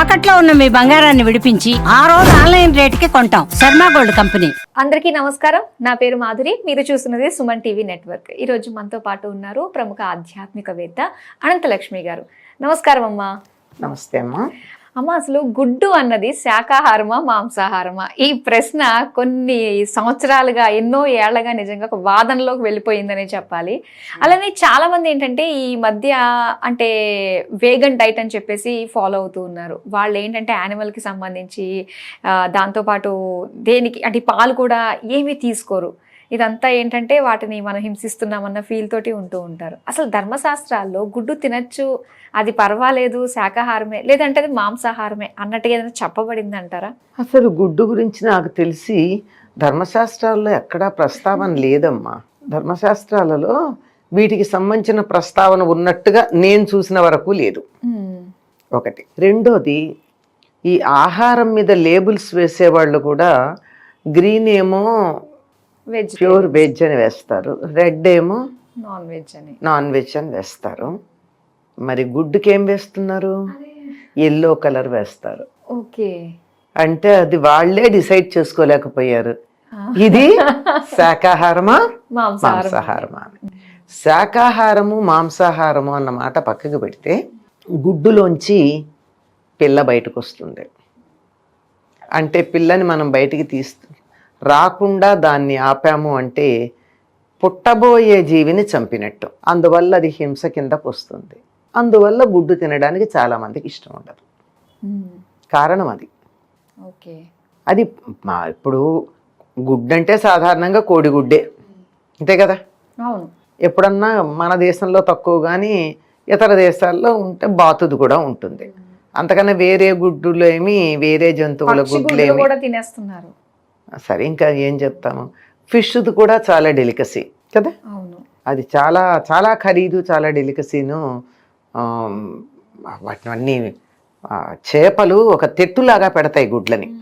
తాకట్లో ఉన్న మీ బంగారాన్ని విడిపించి ఆ రోజు ఆన్లైన్ రేటుకి కొంటాం. Sharma gold company. అందరికీ నమస్కారం. నా పేరు మాధురి. మీరు చూస్తున్నది సుమన్ టీవీ నెట్వర్క్. ఈ రోజు మనతో పాటు ఉన్నారు ప్రముఖ ఆధ్యాత్మికవేత్త అనంతలక్ష్మి గారు. నమస్కారం అమ్మా. నమస్తే అమ్మా. అమ్మ అసలు గుడ్డు అన్నది శాకాహారమా మాంసాహారమా? ఈ ప్రశ్న కొన్ని సంవత్సరాలుగా ఎన్నో ఏళ్ళగా నిజంగా ఒక వాదనలోకి వెళ్ళిపోయిందనే చెప్పాలి. అలానే చాలా మంది ఏంటంటే ఈ మధ్య అంటే వేగన్ డైట్ అని చెప్పేసి ఫాలో అవుతూ ఉన్నారు. వాళ్ళు ఏంటంటే యానిమల్కి సంబంధించి దాంతోపాటు దేనికి అంటే పాలు కూడా ఏమీ తీసుకోరు. ఇదంతా ఏంటంటే వాటిని మనం హింసిస్తున్నామన్న ఫీల్ తోటి ఉంటూ ఉంటారు. అసలు ధర్మశాస్త్రాల్లో గుడ్డు తినచ్చు అది పర్వాలేదు శాకాహారమే లేదంటే అది మాంసాహారమే అన్నట్టుగా ఏదైనా చెప్పబడింది అంటారా అసలు గుడ్డు గురించి నాకు తెలిసి ధర్మశాస్త్రాల్లో ఎక్కడా ప్రస్తావన లేదమ్మా. ధర్మశాస్త్రాలలో వీటికి సంబంధించిన ప్రస్తావన ఉన్నట్టుగా నేను చూసిన వరకు లేదు. ఒకటి. రెండోది ఈ ఆహారం మీద లేబుల్స్ వేసేవాళ్ళు కూడా గ్రీన్ ఏమో వెజ్ ప్యూర్ వెజ్ అని వేస్తారు. రెడ్ ఏమో నాన్ వెజ్ అని. నాన్ వెజ్ అని వేస్తారు. మరి గుడ్డుకి ఏం వేస్తున్నారు? ఎల్లో కలర్ వేస్తారు. ఓకే. అంటే అది వాళ్ళే డిసైడ్ చేసుకోలేకపోయారు. ఇది శాకాహారమా? మాంసాహారం మాంసాహారమా. శాకాహారము మాంసాహారము అన్న మాట పక్కకు పెడితే గుడ్డులోంచి పిల్ల బయటకు వస్తుంది అంటే పిల్లని మనం బయటికి తీస్తూ రాకుండా దాన్ని ఆపాము అంటే పుట్టబోయే జీవిని చంపినట్టు. అందువల్ల అది హింస కిందకు వస్తుంది అందువల్ల గుడ్డు తినడానికి చాలా మందికి ఇష్టం ఉండదు. కారణం అది. ఓకే. అది మా ఇప్పుడు గుడ్డు అంటే సాధారణంగా కోడిగుడ్డే అంతే కదా? అవును. ఎప్పుడన్నా మన దేశంలో తక్కువ కానీ ఇతర దేశాల్లో ఉంటే బాతుది కూడా ఉంటుంది. అంతకన్నా వేరే గుడ్డులు ఏమి వేరే జంతువుల పక్షి గుడ్లు గుడ్లు ఏమి కూడా తినేస్తున్నారు. సరే ఇంకా ఏం చెప్తాము? ఫిష్ది కూడా చాలా డెలికసీ కదా? అవును. అది చాలా చాలా ఖరీదు చాలా డెలికసీను. ఆ, చేపలు ఒక తెట్టులాగా పెడతాయి గుడ్లని.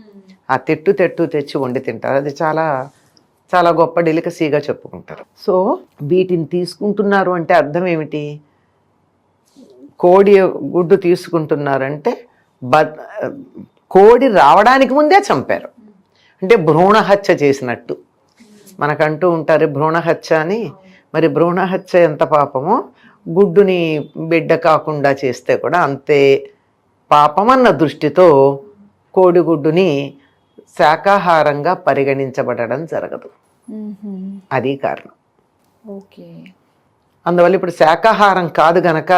ఆ తెట్టు తెట్టు తెచ్చి వండి తింటారు. అది చాలా చాలా గొప్ప డెలికసీగా చెప్పుకుంటారు. సో వీటిని తీసుకుంటున్నారు అంటే అర్థం ఏమిటి? కోడి గుడ్డు తీసుకుంటున్నారంటే బ కోడి రావడానికి ముందే చంపారు. అంటే భ్రూణ హత్య చేసినట్టు. మనకంటూ ఉంటారు భ్రూణ హత్య అని. మరి భ్రూణ హత్య ఎంత పాపమో? గుడ్డుని బిడ్డ కాకుండా చేస్తే కూడా అంతే పాపమన్న దృష్టితో కోడిగుడ్డుని శాకాహారంగా పరిగణించబడడం జరగదు. అది కారణం. ఓకే. అందువల్ల ఇప్పుడు శాకాహారం కాదు గనక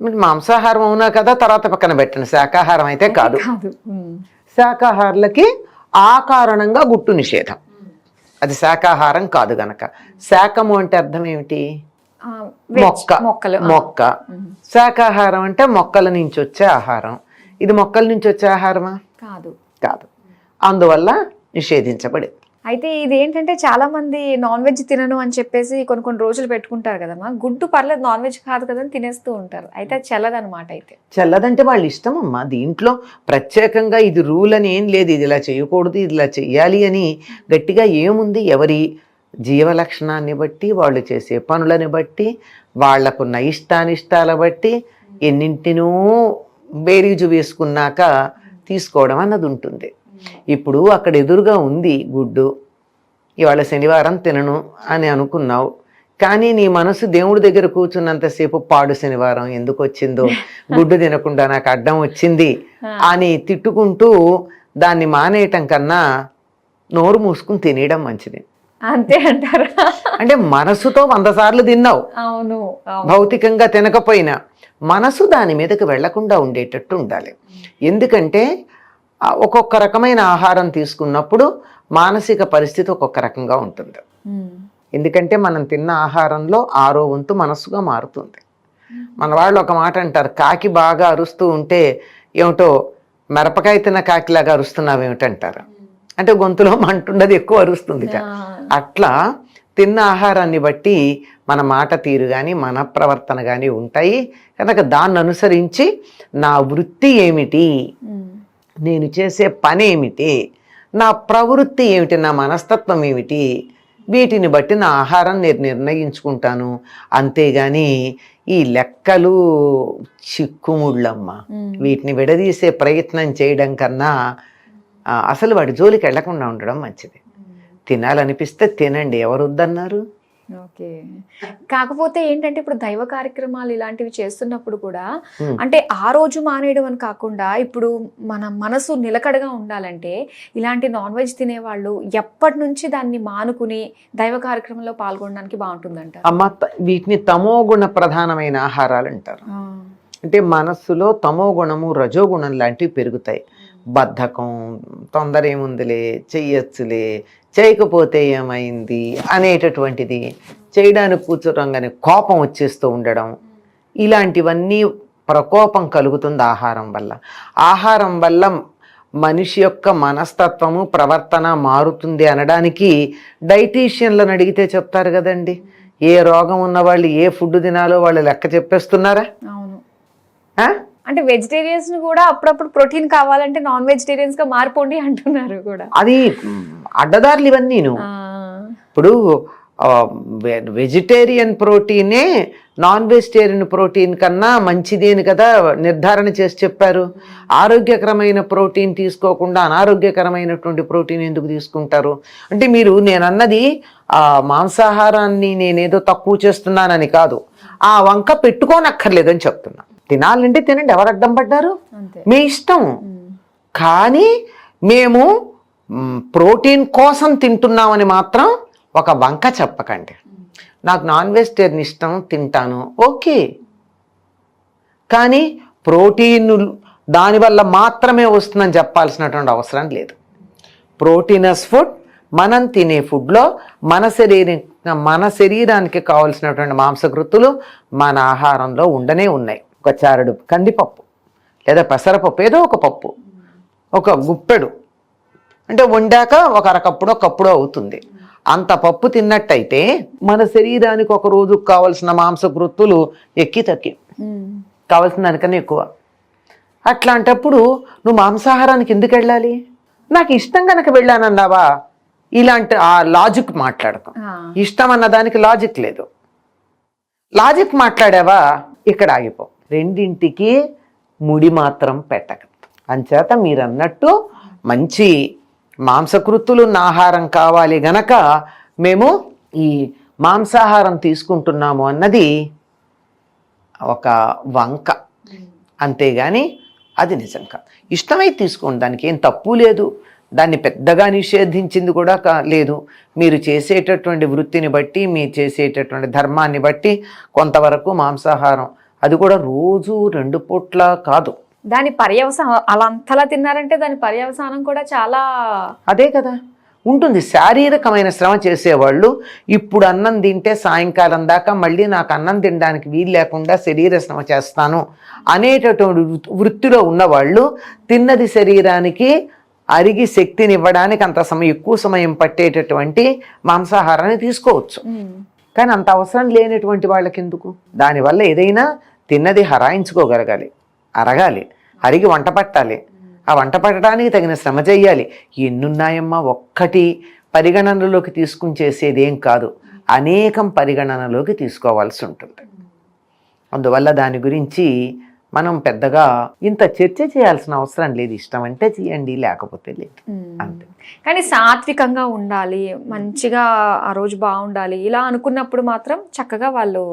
మరి మాంసాహారం అవునా కదా? తర్వాత పక్కన పెట్టండి. శాకాహారం అయితే కాదు. శాకాహారులకి ఆ కారణంగా గుట్టు నిషేధం. అది శాకాహారం కాదు గనక. శాకము అంటే అర్థం ఏమిటి? మొక్క. మొక్కలు. మొక్క. శాకాహారం అంటే మొక్కల నుంచి వచ్చే ఆహారం. ఇది మొక్కల నుంచి వచ్చే ఆహారమా? కాదు. కాదు. అందువల్ల నిషేధించబడింది. అయితే ఇది ఏంటంటే చాలా మంది నాన్ వెజ్ తినను అని చెప్పేసి కొన్ని కొన్ని రోజులు పెట్టుకుంటారు కదమ్మా. గుడ్డు పర్లేదు నాన్ వెజ్ కాదు కదా అని తినేస్తూ ఉంటారు. అయితే చల్లదనమాట అయితే. చల్లదంటే వాళ్ళ ఇష్టం అమ్మా. దీంట్లో ప్రత్యేకంగా ఇది రూల్ అని ఏం లేదు. ఇది ఇలా చేయకూడదు ఇది ఇలా చెయ్యాలి అని గట్టిగా ఏముంది? ఎవరి జీవ లక్షణాన్ని బట్టి వాళ్ళు చేసే పనులని బట్టి వాళ్ళకున్న ఇష్టానిష్టాల బట్టి ఎన్నింటినో బేరీజు వేసుకున్నాక తీసుకోవడం అన్నది ఉంటుంది. ఇప్పుడు అక్కడ ఎదురుగా ఉంది గుడ్డు. ఇవాళ శనివారం తినను అని అనుకున్నావు. కానీ నీ మనసు దేవుడి దగ్గర కూర్చున్నంతసేపు పాడు శనివారం. ఎందుకు వచ్చిందో? గుడ్డు తినకుండా నాకు అడ్డం వచ్చింది అని తిట్టుకుంటూ దాన్ని మానేయటం కన్నా నోరు మూసుకుని తినేయడం మంచిది. అంతే అంటారా? అంటే మనసుతో వంద సార్లు తిన్నావు. అవును. భౌతికంగా తినకపోయినా మనసు దాని మీదకి వెళ్ళకుండా ఉండేటట్టు ఉండాలి. ఎందుకంటే ఒక్కొక్క రకమైన ఆహారం తీసుకున్నప్పుడు మానసిక పరిస్థితి ఒక్కొక్క రకంగా ఉంటుంది. ఉమ్. ఎందుకంటే మనం తిన్న ఆహారంలో ఆరో వంతు మనసుగా మారుతుంది. మన వాళ్ళు ఒక మాట అంటారు కాకి బాగా అరుస్తూ ఉంటే ఏమిటో మిరపకాయ తిన్న కాకిలాగా అరుస్తున్నావు ఏమిటంటారు? అంటే గొంతులో మంటుండది ఎక్కువ అరుస్తుంది అట్లా తిన్న ఆహారాన్ని బట్టి మన మాట తీరు కానీ మన ప్రవర్తన కానీ ఉంటాయి. కనుక దాన్ని అనుసరించి నా వృత్తి ఏమిటి. నేను చేసే పని ఏమిటి? నా ప్రవృత్తి ఏమిటి? నా మనస్తత్వం ఏమిటి? వీటిని బట్టి నా ఆహారం నేను నిర్ణయించుకుంటాను. అంతేగాని ఈ లెక్కలు చిక్కుముళ్ళమ్మ. మ్మ్. వీటిని విడదీసే ప్రయత్నం చేయడం కన్నా అసలు వాడి జోలికి వెళ్ళకుండా ఉండడం మంచిది. తినాలనిపిస్తే తినండి. ఎవరు వద్దన్నారు? ఓకే. కాకపోతే ఏంటంటే ఇప్పుడు దైవ కార్యక్రమాలు ఇలాంటివి చేస్తున్నప్పుడు కూడా. అంటే ఆ రోజు మానేయడం అని కాకుండా ఇప్పుడు మన మనసు నిలకడగా ఉండాలంటే ఇలాంటి నాన్ వెజ్ తినేవాళ్ళు ఎప్పటి నుంచి దాన్ని మానుకుని దైవ కార్యక్రమంలో పాల్గొనడానికి బాగుంటుందంట? అమ్మ వీటిని తమో గుణ ప్రధానమైన ఆహారాలు అంటారు. అంటే మనస్సులో తమో గుణము రజోగుణం లాంటివి పెరుగుతాయి. బద్ధకం తొందర ఏముందిలే చెయ్యొచ్చులే చేయకపోతే ఏమైంది అనేటటువంటిది చేయడానికి కూర్చోటంగానే కోపం వచ్చేస్తూ ఉండడం. ఇలాంటివన్నీ ప్రకోపం కలుగుతుంది ఆహారం వల్ల. ఆహారం వల్ల మనిషి యొక్క మనస్తత్వము ప్రవర్తన మారుతుంది అనడానికి డైటీషియన్లను అడిగితే చెప్తారు కదండి. ఏ రోగం ఉన్న వాళ్ళు ఏ ఫుడ్ తినాలో వాళ్ళు లెక్క చెప్పేస్తున్నారా? అవును? అంటే వెజిటేరియన్స్ కూడా అప్పుడప్పుడు ప్రోటీన్ కావాలంటే నాన్ వెజిటేరియన్స్గా మారిపోండి అంటున్నారు కూడా. అది అడ్డదారులు ఇవన్నీను ఆ, ఇప్పుడు వెజిటేరియన్ ప్రోటీనే నాన్ వెజిటేరియన్ ప్రోటీన్ కన్నా మంచిది అని కదా నిర్ధారణ చేసి చెప్పారు. ఆరోగ్యకరమైన ప్రోటీన్ తీసుకోకుండా అనారోగ్యకరమైనటువంటి ప్రోటీన్ ఎందుకు తీసుకుంటారు? అంటే మీరు నేను అన్నది ఆ మాంసాహారాన్ని నేనేదో తక్కువ చేస్తున్నానని కాదు. ఆ వంక పెట్టుకోనక్కర్లేదని చెప్తున్నా. తినాలంటే తినండి. ఎవరు అడ్డం పడ్డారు? మీ ఇష్టం. కానీ మేము ప్రోటీన్ కోసం తింటున్నామని మాత్రం ఒక వంక చెప్పకండి. నాకు నాన్ వెజిటేరియన్ ఇష్టం తింటాను. ఓకే. కానీ ప్రోటీన్ దానివల్ల మాత్రమే వస్తుందని చెప్పాల్సినటువంటి అవసరం లేదు. ప్రోటీనస్ ఫుడ్ మనం తినే ఫుడ్లో మన శరీరం మన శరీరానికి కావలసినటువంటి మాంసకృతులు మన ఆహారంలో ఉండనే ఉన్నాయి. ఒక చారుడు కందిపప్పు లేదా పెసరపప్పు ఏదో ఒక పప్పు ఒక గుప్పెడు. అంటే వండాక ఒక అరకప్పుడో కప్పుడో అవుతుంది. అంత పప్పు తిన్నట్టయితే మన శరీరానికి ఒక రోజుకు కావలసిన మాంసకృత్తులు ఎక్కి తక్కి కావాల్సిన దానికన్నా ఎక్కువ. అట్లాంటప్పుడు నువ్వు మాంసాహారానికి ఎందుకు వెళ్ళాలి? నాకు ఇష్టం కనుక వెళ్ళానన్నావా? ఇలాంటి ఆ లాజిక్ మాట్లాడకు. ఆ, ఇష్టం అన్న దానికి లాజిక్ లేదు. లాజిక్ మాట్లాడావా? ఇక్కడ ఆగిపో. రెండింటికి ముడి మాత్రం పెట్టక అంచేత మీరు అన్నట్టు మంచి మాంసకృత్తులున్న ఆహారం కావాలి గనక మేము ఈ మాంసాహారం తీసుకుంటున్నాము అన్నది ఒక వంక. అంతేగాని అది నిజం కాదు. ఇష్టమై తీసుకోండి. దానికి ఏం తప్పు లేదు. దాన్ని పెద్దగా నిషేధించింది కూడా లేదు. మీరు చేసేటటువంటి వృత్తిని బట్టి మీరు చేసేటటువంటి ధర్మాన్ని బట్టి కొంతవరకు మాంసాహారం అది కూడా రోజు రెండు పూట్ల కాదు. దాని పర్యవసానం అలా అంతలా తిన్నారంటే దాని పర్యవసానం కూడా చాలా అదే కదా. ఉంటుంది. శారీరకమైన శ్రమ చేసేవాళ్ళు ఇప్పుడు అన్నం తింటే సాయంకాలం దాకా మళ్ళీ నాకు అన్నం తినడానికి వీలు లేకుండా శరీర శ్రమ చేస్తాను అనేటటువంటి వృత్తిలో ఉన్నవాళ్ళు తిన్నది శరీరానికి అరిగి శక్తిని ఇవ్వడానికి అంత సమయం ఎక్కువ సమయం పట్టేటటువంటి మాంసాహారాన్ని తీసుకోవచ్చు. కానీ అంత అవసరం లేనటువంటి వాళ్ళకి ఎందుకు దానివల్ల ఏదైనా తిన్నది హరాయించుకోగలగాలి అరగాలి అరిగి వంట పట్టాలి. ఆ వంట పట్టడానికి తగిన శ్రమ చెయ్యాలి ఎన్నున్నాయమ్మా ఒక్కటి పరిగణనలోకి తీసుకుని చేసేది ఏం కాదు. అనేకం పరిగణనలోకి తీసుకోవాల్సి ఉంటుంది. అందువల్ల దాని గురించి మనం పెద్దగా ఇంత చర్చ చేయాల్సిన అవసరం లేదు. ఇష్టం అంటే చేయండి లేకపోతే లేదు. అంతే. కానీ సాత్వికంగా ఉండాలి మంచిగా ఆ రోజు బాగుండాలి ఇలా అనుకున్నప్పుడు మాత్రం చక్కగా వాళ్ళు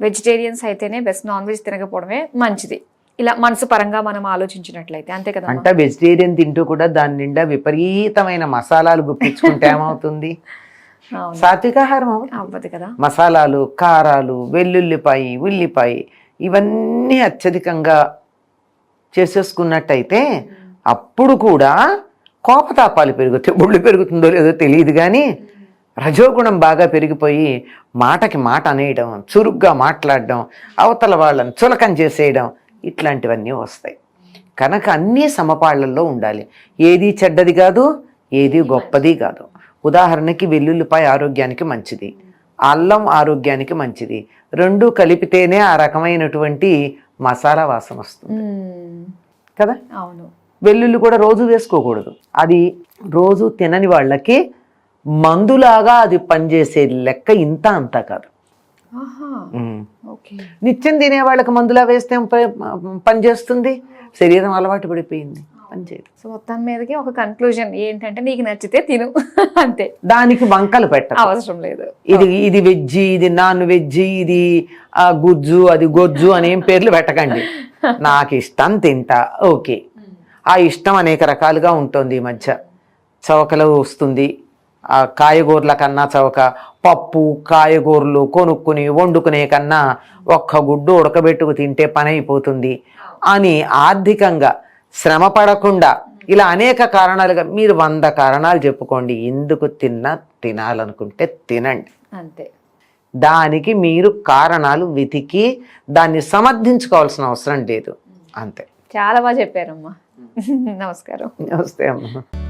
వెజిటేరియన్స్ అయితేనే బెస్ట్ నాన్ వెజ్ తినకపోవడమే మంచిది. ఇలా మనసు పరంగా మనం ఆలోచించినట్లయితే అంతే కదా అంటే వెజిటేరియన్ తింటూ కూడా దాని నిండా విపరీతమైన మసాలాలు గుప్పించుకుంటే ఏమవుతుంది? సాత్వికాహారం. అవ్వదు. కదా? మసాలాలు కారాలు వెల్లుల్లిపాయి ఉల్లిపాయ ఇవన్నీ అత్యధికంగా చేసేసుకున్నట్టయితే అప్పుడు కూడా కోపతాపాలు పెరుగుతాయి. ఒళ్ళు పెరుగుతుందో లేదో తెలియదు కానీ రజోగుణం బాగా పెరిగిపోయి మాటకి మాట అనేయడం చురుగ్గా మాట్లాడడం అవతల వాళ్ళని చులకం చేసేయడం ఇట్లాంటివన్నీ వస్తాయి. కనుక అన్నీ సమపాళ్ళలో ఉండాలి. ఏది చెడ్డది కాదు ఏది గొప్పది కాదు. ఉదాహరణకి వెల్లుల్లిపాయ ఆరోగ్యానికి మంచిది. అల్లం ఆరోగ్యానికి మంచిది. రెండు కలిపితేనే ఆ రకమైనటువంటి మసాలా వాసన వస్తుంది. కదా? అవును. వెల్లుల్లి కూడా రోజు వేసుకోకూడదు. అది రోజు తినని వాళ్ళకి మందులాగా అది పనిచేసే లెక్క ఇంత అంతా కాదు. నిత్యం తినే వాళ్ళకి మందులా వేస్తే పనిచేస్తుంది. శరీరం అలవాటు పడిపోయింది. పనిచేయదు. సో మొత్తం మీదకి ఒక కన్క్లూజన్ ఏంటంటే నీకు నచ్చితే తిను. అంతే. దానికి వంకలు పెట్ట అవసరం లేదు. ఇది ఇది వెజ్జి ఇది నాన్ వెజ్జి ఇది ఆ, గుజ్జు అది గొజ్జు అని పేర్లు పెట్టకండి. నాకు ఇష్టం తింటా. ఓకే. ఆ ఇష్టం అనేక రకాలుగా ఉంటుంది ఈ మధ్య. చవకలో వస్తుంది. కాయగూరల కన్నా చవక పప్పు కాయగూరలు కొనుక్కుని వండుకునే కన్నా ఒక్క గుడ్డు ఉడకబెట్టుకు తింటే పని అయిపోతుంది అని ఆర్థికంగా శ్రమ పడకుండా ఇలా అనేక కారణాలుగా మీరు వంద కారణాలు చెప్పుకోండి. ఎందుకు తిన్నా తినాలనుకుంటే తినండి. అంతే. దానికి మీరు కారణాలు వెతికి దాన్ని సమర్థించుకోవాల్సిన అవసరం లేదు. అంతే. చాలా బాగా చెప్పారమ్మా. నమస్కారం. నమస్తే అమ్మ.